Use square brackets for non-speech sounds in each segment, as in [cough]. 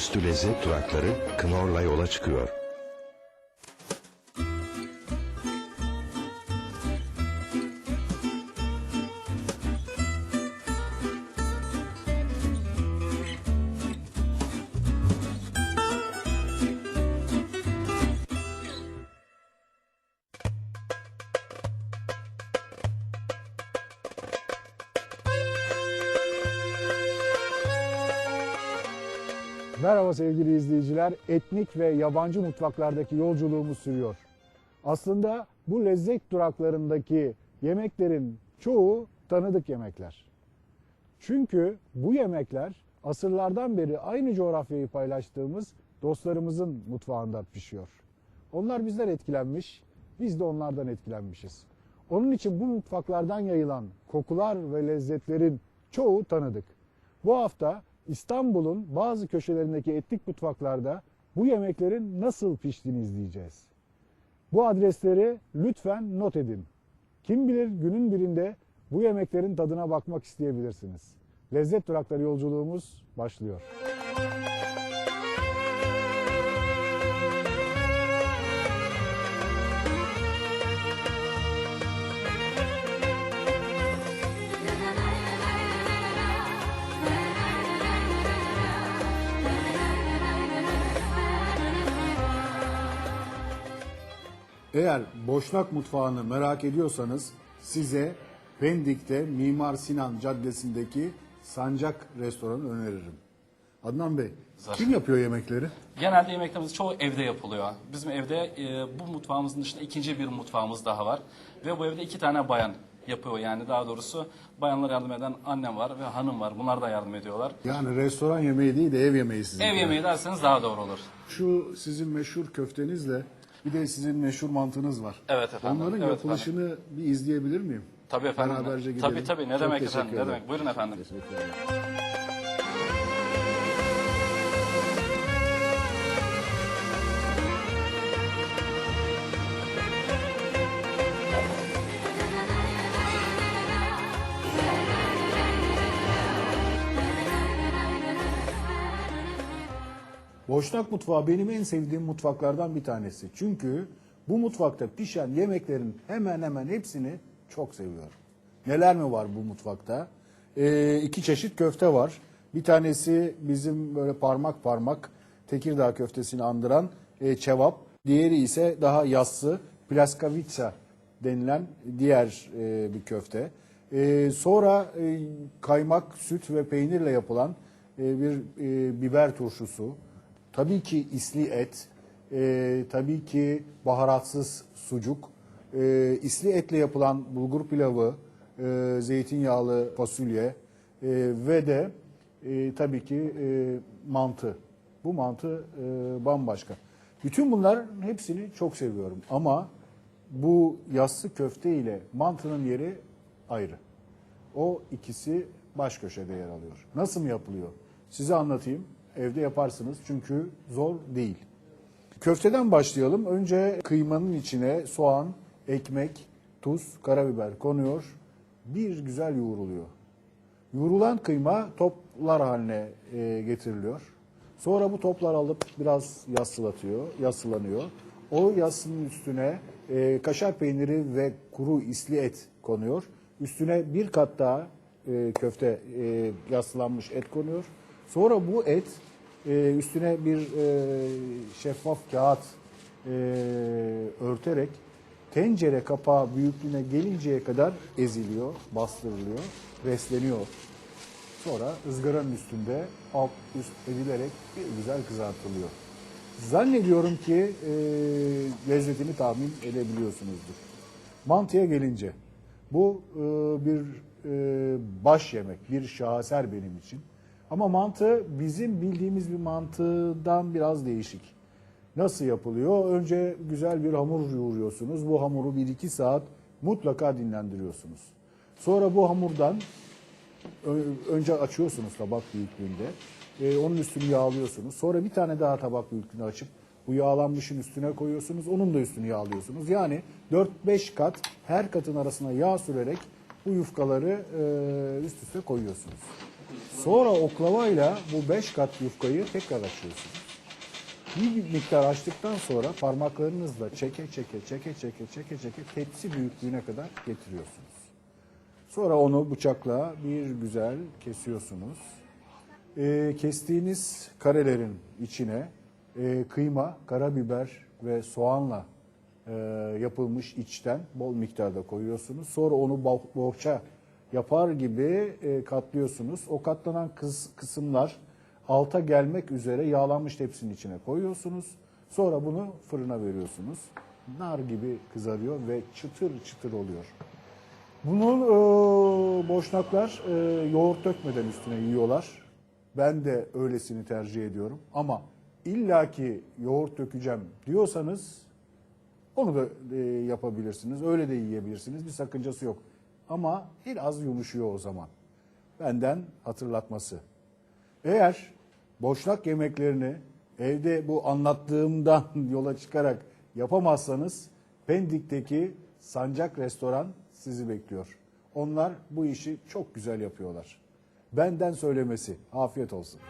Masaüstü lezzet durakları Knorr'la yola çıkıyor. Merhaba sevgili izleyiciler. Etnik ve yabancı mutfaklardaki yolculuğumuz sürüyor. Aslında bu lezzet duraklarındaki yemeklerin çoğu tanıdık yemekler. Çünkü bu yemekler asırlardan beri aynı coğrafyayı paylaştığımız dostlarımızın mutfağında pişiyor. Onlar bizden etkilenmiş, biz de onlardan etkilenmişiz. Onun için bu mutfaklardan yayılan kokular ve lezzetlerin çoğu tanıdık. Bu hafta İstanbul'un bazı köşelerindeki etnik mutfaklarda bu yemeklerin nasıl piştiğini izleyeceğiz. Bu adresleri lütfen not edin. Kim bilir günün birinde bu yemeklerin tadına bakmak isteyebilirsiniz. Lezzet durakları yolculuğumuz başlıyor. Eğer Boşnak mutfağını merak ediyorsanız size Pendik'te Mimar Sinan Caddesi'ndeki Sancak Restoranı öneririm. Adnan Bey, kim yapıyor yemekleri? Genelde yemeklerimiz çoğu evde yapılıyor. Bizim evde e, bu mutfağımızın dışında ikinci bir mutfağımız daha var. Ve bu evde iki tane bayan yapıyor yani daha doğrusu bayanlara yardım eden annem var ve hanım var. Bunlar da yardım ediyorlar. Yani restoran yemeği değil de ev yemeği sizin. Ev yemeği derseniz daha doğru olur. Şu sizin meşhur köftenizle bir de sizin meşhur mantınız var. Evet efendim, Onların evet yapılışını bir izleyebilir miyim? Tabii efendim. Beraberce gidelim. Tabii tabii ne Çok demek efendim ne demek. Buyurun efendim. Teşekkür ederim. Boşnak mutfağı benim en sevdiğim mutfaklardan bir tanesi. Çünkü bu mutfakta pişen yemeklerin hemen hemen hepsini çok seviyorum. Neler mi var bu mutfakta? Ee, iki çeşit köfte var. Bir tanesi bizim böyle parmak parmak Tekirdağ köftesini andıran e, çevap. Diğeri ise daha yassı plaskavica denilen diğer e, bir köfte. E, sonra e, kaymak, süt ve peynirle yapılan e, bir e, biber turşusu. Tabii ki isli et, e, tabii ki baharatsız sucuk, e, isli etle yapılan bulgur pilavı, e, zeytinyağlı fasulye e, ve de e, tabii ki e, mantı. Bu mantı e, bambaşka. Bütün bunlar hepsini çok seviyorum ama bu yassı köfte ile mantının yeri ayrı. O ikisi baş köşede yer alıyor. Nasıl mı yapılıyor? Size anlatayım. Evde yaparsınız çünkü zor değil. Köfteden başlayalım. Önce kıymanın içine soğan, ekmek, tuz, karabiber konuyor. Bir güzel yoğruluyor. Yoğrulan kıyma toplar haline e, getiriliyor. Sonra bu toplar alıp biraz yassılatıyor, yassılanıyor. O yassının üstüne e, kaşar peyniri ve kuru isli et konuyor. Üstüne bir kat daha e, köfte e, yassılanmış et konuyor. Sonra bu et e, üstüne bir e, şeffaf kağıt e, örterek tencere kapağı büyüklüğüne gelinceye kadar eziliyor, bastırılıyor, resleniyor. Sonra ızgaranın üstünde alt üst edilerek bir güzel kızartılıyor. Zannediyorum ki e, lezzetini tahmin edebiliyorsunuzdur. Mantıya gelince bu e, bir e, baş yemek, bir şaheser benim için. Ama mantı bizim bildiğimiz bir mantıdan biraz değişik. Nasıl yapılıyor? Önce güzel bir hamur yoğuruyorsunuz. Bu hamuru 1-2 saat mutlaka dinlendiriyorsunuz. Sonra bu hamurdan önce açıyorsunuz tabak büyüklüğünde. Ee, onun üstünü yağlıyorsunuz. Sonra bir tane daha tabak büyüklüğünde açıp bu yağlanmışın üstüne koyuyorsunuz. Onun da üstünü yağlıyorsunuz. Yani 4-5 kat her katın arasına yağ sürerek bu yufkaları e, üst üste koyuyorsunuz. Sonra oklavayla bu 5 kat yufkayı tekrar açıyorsunuz. Bir miktar açtıktan sonra parmaklarınızla çeke çeke çeke çeke çeke çeke tepsi büyüklüğüne kadar getiriyorsunuz. Sonra onu bıçakla bir güzel kesiyorsunuz. Ee, kestiğiniz karelerin içine e, kıyma, karabiber ve soğanla e, yapılmış içten bol miktarda koyuyorsunuz. Sonra onu bo- bohça yapar gibi e, katlıyorsunuz. O katlanan kıs- kısımlar alta gelmek üzere yağlanmış tepsinin içine koyuyorsunuz. Sonra bunu fırına veriyorsunuz. Nar gibi kızarıyor ve çıtır çıtır oluyor. Bunun e, boşnaklar e, yoğurt dökmeden üstüne yiyorlar. Ben de öylesini tercih ediyorum. Ama illaki yoğurt dökeceğim diyorsanız onu da e, yapabilirsiniz. Öyle de yiyebilirsiniz. Bir sakıncası yok. Ama biraz yumuşuyor o zaman. Benden hatırlatması. Eğer boşnak yemeklerini evde bu anlattığımdan [laughs] yola çıkarak yapamazsanız Pendik'teki Sancak Restoran sizi bekliyor. Onlar bu işi çok güzel yapıyorlar. Benden söylemesi. Afiyet olsun.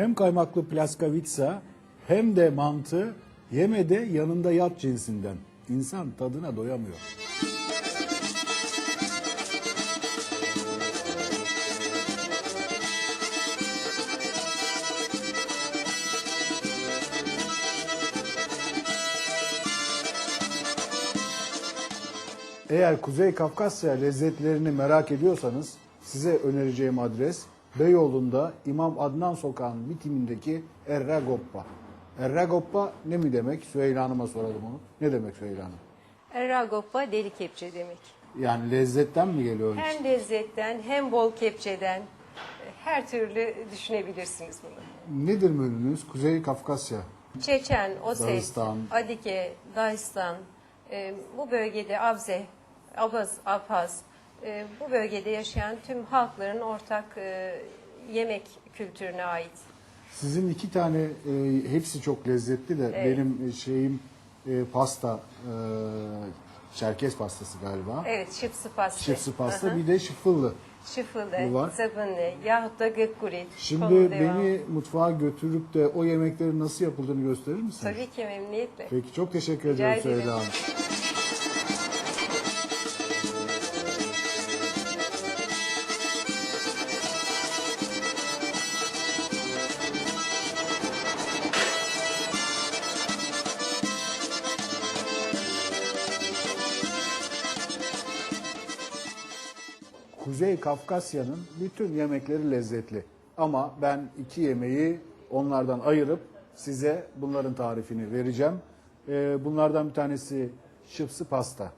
Hem kaymaklı plaskavitsa hem de mantı yemede yanında yat cinsinden. İnsan tadına doyamıyor. Eğer Kuzey Kafkasya lezzetlerini merak ediyorsanız size önereceğim adres Beyoğlu'nda İmam Adnan Sokağı'nın bitimindeki Erragoppa. Erragoppa ne mi demek? Süheyla Hanım'a soralım onu. Ne demek Süheyla Hanım? Erragoppa deli kepçe demek. Yani lezzetten mi geliyor? Hem lezzetten hem bol kepçeden her türlü düşünebilirsiniz bunu. Nedir menünüz? Kuzey Kafkasya. Çeçen, Osset, Dağıstan. Adike, Dağıstan, e, bu bölgede Abze, Abaz, Abhaz, e, bu bölgede yaşayan tüm halkların ortak e, yemek kültürüne ait. Sizin iki tane e, hepsi çok lezzetli de Evet. benim e, şeyim e, pasta e, Çerkez pastası galiba. Evet, şıpsı pasta. Çipsi pasta Aha. bir de şıfıllı. Bu var. sabunlu yahut da gıkkurit. Şimdi Konu devam. beni mutfağa götürüp de o yemeklerin nasıl yapıldığını gösterir misiniz? Tabii ki memnuniyetle. Peki çok teşekkür Rica ederim ederim. Süheyla Hanım. Kuzey Kafkasya'nın bütün yemekleri lezzetli. Ama ben iki yemeği onlardan ayırıp size bunların tarifini vereceğim. Ee, bunlardan bir tanesi şıpsı pasta.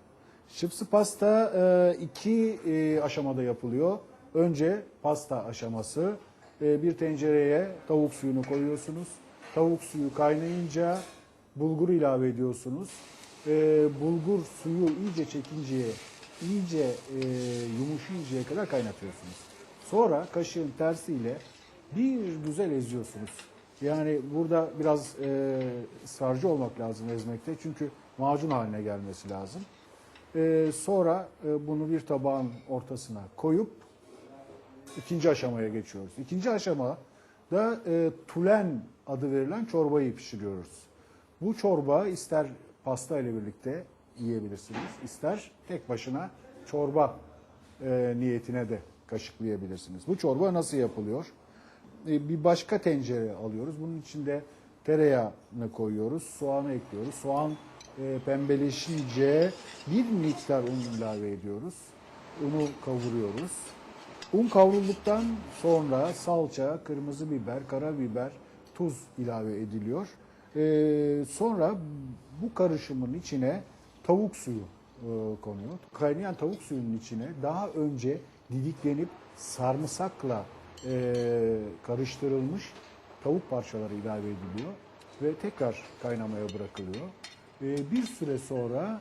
Şıpsı pasta e, iki e, aşamada yapılıyor. Önce pasta aşaması. E, bir tencereye tavuk suyunu koyuyorsunuz. Tavuk suyu kaynayınca bulgur ilave ediyorsunuz. Bulgur suyu iyice çekinceye, iyice e, yumuşayıncaya kadar kaynatıyorsunuz. Sonra kaşığın tersiyle bir güzel eziyorsunuz. Yani burada biraz e, sarcı olmak lazım ezmekte çünkü macun haline gelmesi lazım. E, sonra e, bunu bir tabağın ortasına koyup ikinci aşamaya geçiyoruz. İkinci aşama da e, tulen adı verilen çorbayı pişiriyoruz. Bu çorba ister pasta ile birlikte yiyebilirsiniz, ister tek başına çorba e, niyetine de kaşıklayabilirsiniz. Bu çorba nasıl yapılıyor? e, bir başka tencere alıyoruz. Bunun içinde tereyağını koyuyoruz. Soğanı ekliyoruz. Soğan e, pembeleşince bir miktar un ilave ediyoruz. Unu kavuruyoruz. Un kavrulduktan sonra salça, kırmızı biber, karabiber, tuz ilave ediliyor. Ee, sonra bu karışımın içine tavuk suyu e, konuyor. Kaynayan tavuk suyunun içine daha önce didiklenip sarımsakla e, karıştırılmış tavuk parçaları ilave ediliyor ve tekrar kaynamaya bırakılıyor. E, bir süre sonra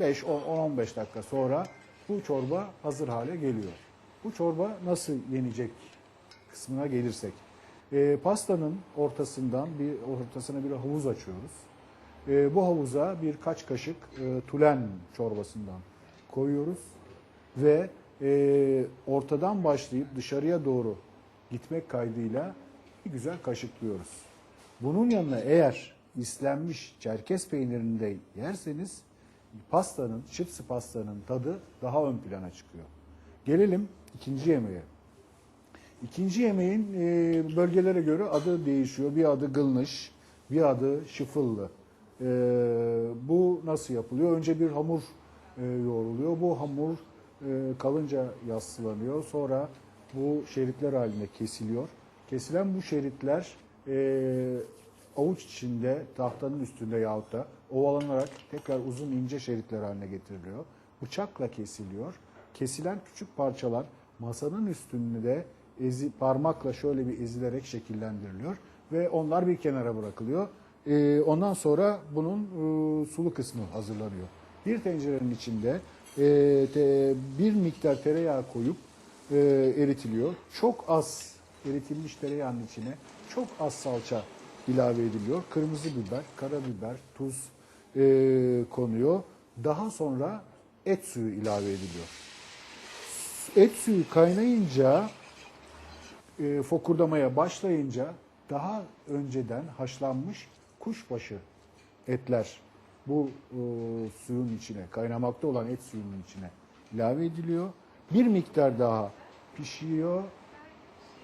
5-10-15 dakika sonra bu çorba hazır hale geliyor. Bu çorba nasıl yenecek kısmına gelirsek. Pastanın ortasından bir ortasına bir havuz açıyoruz. E, bu havuza birkaç kaşık e, tulen çorbasından koyuyoruz ve e, ortadan başlayıp dışarıya doğru gitmek kaydıyla bir güzel kaşıklıyoruz. Bunun yanına eğer islenmiş çerkez peynirini de yerseniz pastanın, çıpsı pastanın tadı daha ön plana çıkıyor. Gelelim ikinci yemeğe. İkinci yemeğin e, bölgelere göre adı değişiyor. Bir adı gılnış, bir adı şıfıllı. E, bu nasıl yapılıyor? Önce bir hamur e, yoğruluyor. Bu hamur e, kalınca yassılanıyor. Sonra bu şeritler halinde kesiliyor. Kesilen bu şeritler e, avuç içinde tahtanın üstünde yahut da ovalanarak tekrar uzun ince şeritler haline getiriliyor. Bıçakla kesiliyor. Kesilen küçük parçalar masanın üstünde ezi, parmakla şöyle bir ezilerek şekillendiriliyor ve onlar bir kenara bırakılıyor. Ee, ondan sonra bunun e, sulu kısmı hazırlanıyor. Bir tencerenin içinde e, te- bir miktar tereyağı koyup e, eritiliyor. Çok az eritilmiş tereyağının içine çok az salça ilave ediliyor. Kırmızı biber, karabiber, tuz e, konuyor. Daha sonra et suyu ilave ediliyor. Et suyu kaynayınca, e, fokurdamaya başlayınca daha önceden haşlanmış kuşbaşı etler bu e, suyun içine, kaynamakta olan et suyunun içine ilave ediliyor. Bir miktar daha pişiyor.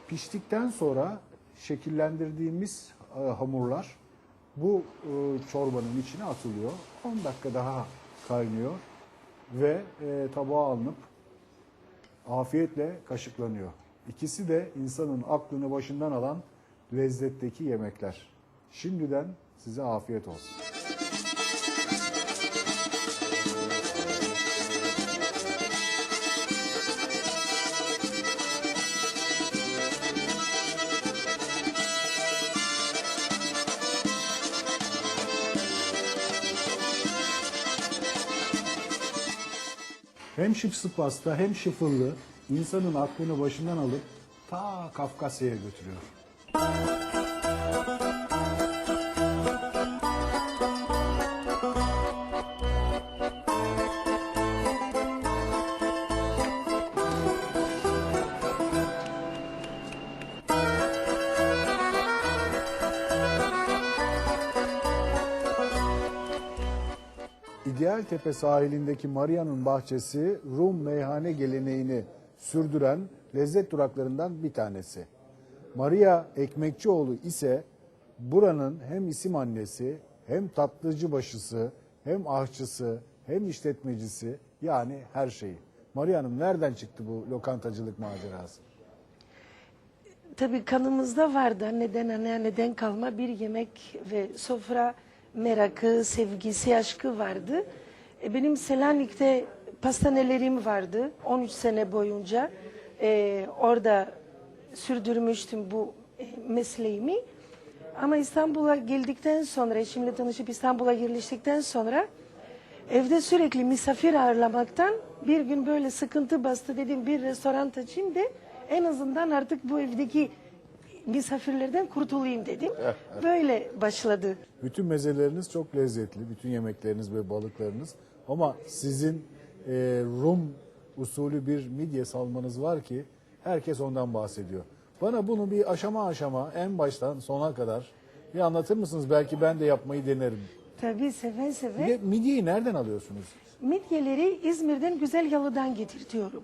Piştikten sonra şekillendirdiğimiz e, hamurlar bu e, çorbanın içine atılıyor. 10 dakika daha kaynıyor ve e, tabağa alınıp afiyetle kaşıklanıyor. İkisi de insanın aklını başından alan lezzetteki yemekler. Şimdiden size afiyet olsun. Hem şıpsı pasta hem şıfıllı insanın aklını başından alıp ta Kafkasya'ya götürüyor. İdealtepe sahilindeki Maria'nın bahçesi Rum meyhane geleneğini sürdüren lezzet duraklarından bir tanesi. Maria Ekmekçioğlu ise buranın hem isim annesi hem tatlıcı başısı hem ahçısı hem işletmecisi yani her şeyi. Maria Hanım nereden çıktı bu lokantacılık macerası? Tabii kanımızda vardı anneden anneanneden kalma bir yemek ve sofra merakı, sevgisi, aşkı vardı. E, Benim Selanik'te pastanelerim vardı 13 sene boyunca. E, orada sürdürmüştüm bu mesleğimi. Ama İstanbul'a geldikten sonra, eşimle tanışıp İstanbul'a yerleştikten sonra evde sürekli misafir ağırlamaktan bir gün böyle sıkıntı bastı dedim bir restoran açayım de en azından artık bu evdeki misafirlerden kurtulayım dedim. Böyle başladı. Bütün mezeleriniz çok lezzetli, bütün yemekleriniz ve balıklarınız. Ama sizin e, Rum usulü bir midye salmanız var ki herkes ondan bahsediyor. Bana bunu bir aşama aşama en baştan sona kadar bir anlatır mısınız? Belki ben de yapmayı denerim. Tabii seve Bir seve. de midyeyi nereden alıyorsunuz? Midyeleri İzmir'den Güzel Yalı'dan getirtiyorum.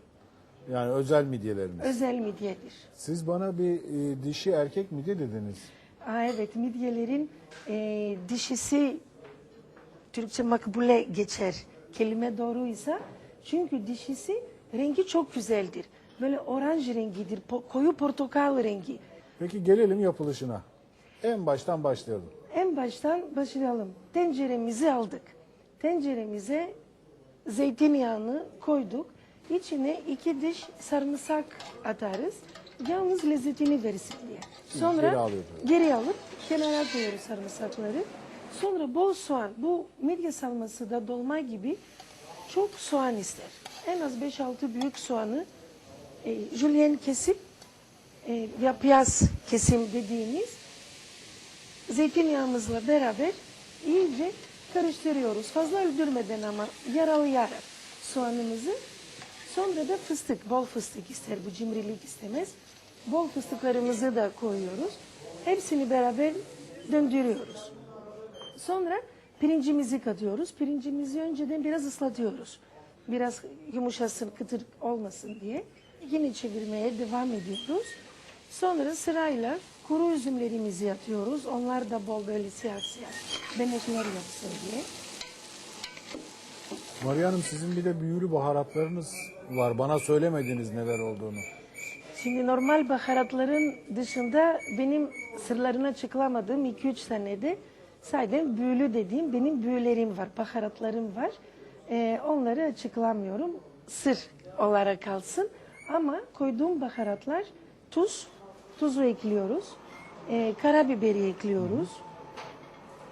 Yani özel midyeleriniz. Özel midyedir. Siz bana bir e, dişi erkek midye dediniz. Aa, evet midyelerin e, dişisi Türkçe makbule geçer. Kelime doğruysa. Çünkü dişisi rengi çok güzeldir. Böyle oranj rengidir. po- koyu portakal rengi. Peki gelelim yapılışına. En baştan başlayalım. En baştan başlayalım. Tenceremizi aldık. Tenceremize zeytinyağını koyduk. İçine iki diş sarımsak atarız. Yalnız lezzetini versin diye. Sonra Geri alıyoruz. geri alıp kenara koyuyoruz sarımsakları. Sonra bol soğan. Bu midye salması da dolma gibi çok soğan ister. En az 5-6 büyük soğanı e, jülyen kesip e, ya piyaz kesim dediğimiz zeytinyağımızla beraber iyice karıştırıyoruz. Fazla öldürmeden ama yaralayarak soğanımızı. Sonra da fıstık, bol fıstık ister bu cimrilik istemez. Bol fıstıklarımızı da koyuyoruz. Hepsini beraber döndürüyoruz. Sonra pirincimizi katıyoruz. Pirincimizi önceden biraz ıslatıyoruz. Biraz yumuşasın, kıtır olmasın diye. Yine çevirmeye devam ediyoruz. Sonra sırayla kuru üzümlerimizi atıyoruz. Onlar da bol böyle siyah siyah benekler yapsın diye. Maria Hanım sizin bir de büyülü baharatlarınız var. Bana söylemediniz neler olduğunu. Şimdi normal baharatların dışında benim sırlarını açıklamadığım 2-3 senede sayeden büyülü dediğim benim büyülerim var, baharatlarım var. Ee, onları açıklamıyorum. Sır olarak kalsın. Ama koyduğum baharatlar tuz, tuzu ekliyoruz. Ee, karabiberi ekliyoruz.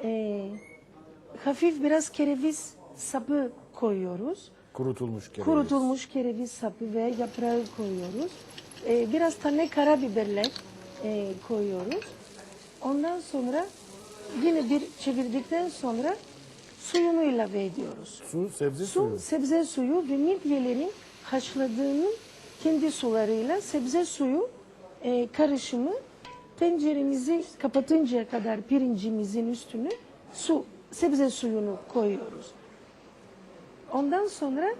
Ee, hafif biraz kereviz sapı koyuyoruz. Kurutulmuş kereviz. Kurutulmuş kereviz sapı ve yaprağı koyuyoruz. Ee, biraz tane karabiberler e, koyuyoruz. Ondan sonra yine bir çevirdikten sonra suyunu ilave ediyoruz. Su, sebze Su, suyu. sebze suyu ve midyelerin haşladığının kendi sularıyla sebze suyu e, karışımı tenceremizi kapatıncaya kadar pirincimizin üstüne su, sebze suyunu koyuyoruz. Ondan sonra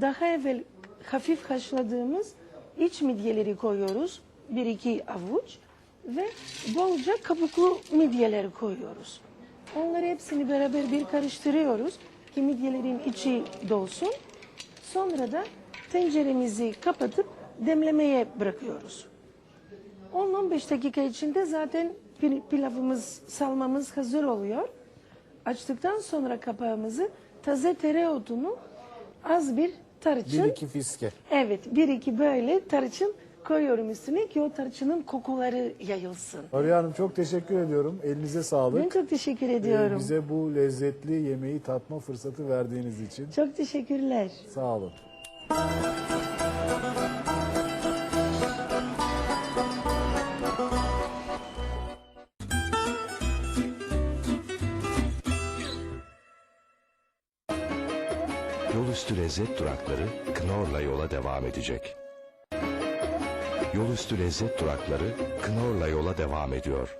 daha evvel hafif haşladığımız iç midyeleri koyuyoruz. Bir iki avuç ve bolca kabuklu midyeler koyuyoruz. Onları hepsini beraber bir karıştırıyoruz ki midyelerin içi dolsun. Sonra da tenceremizi kapatıp demlemeye bırakıyoruz. 10-15 dakika içinde zaten pil- pilavımız, salmamız hazır oluyor. Açtıktan sonra kapağımızı taze tereyağını az bir tarçın. Bir iki fiske. Evet, bir iki böyle tarçın koyuyorum üstüne ki o tarçının kokuları yayılsın. Maria Hanım çok teşekkür ediyorum. Elinize sağlık. Ben çok teşekkür Ee, ediyorum. bize bu lezzetli yemeği tatma fırsatı verdiğiniz için. Çok teşekkürler. Sağ olun. Yolüstü lezzet durakları Knorr'la yola devam edecek. Yolüstü lezzet durakları Knorr'la yola devam ediyor.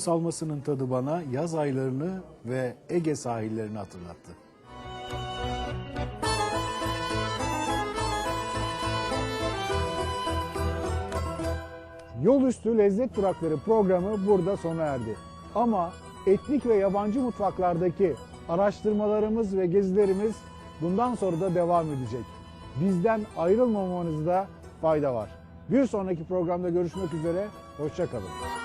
Midye salmasının tadı bana yaz aylarını ve Ege sahillerini hatırlattı. Yol üstü lezzet durakları programı burada sona erdi. Ama etnik ve yabancı mutfaklardaki araştırmalarımız ve gezilerimiz bundan sonra da devam edecek. Bizden ayrılmamanızda fayda var. Bir sonraki programda görüşmek üzere, hoşçakalın.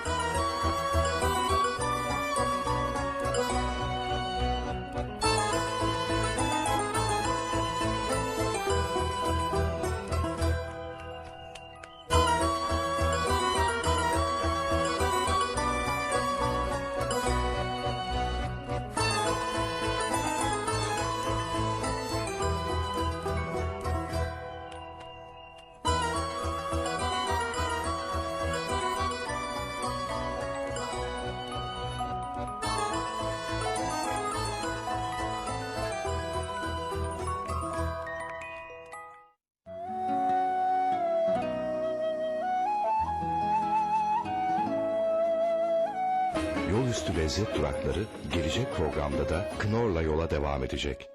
Lezzet durakları gelecek programda da Knorr'la yola devam edecek.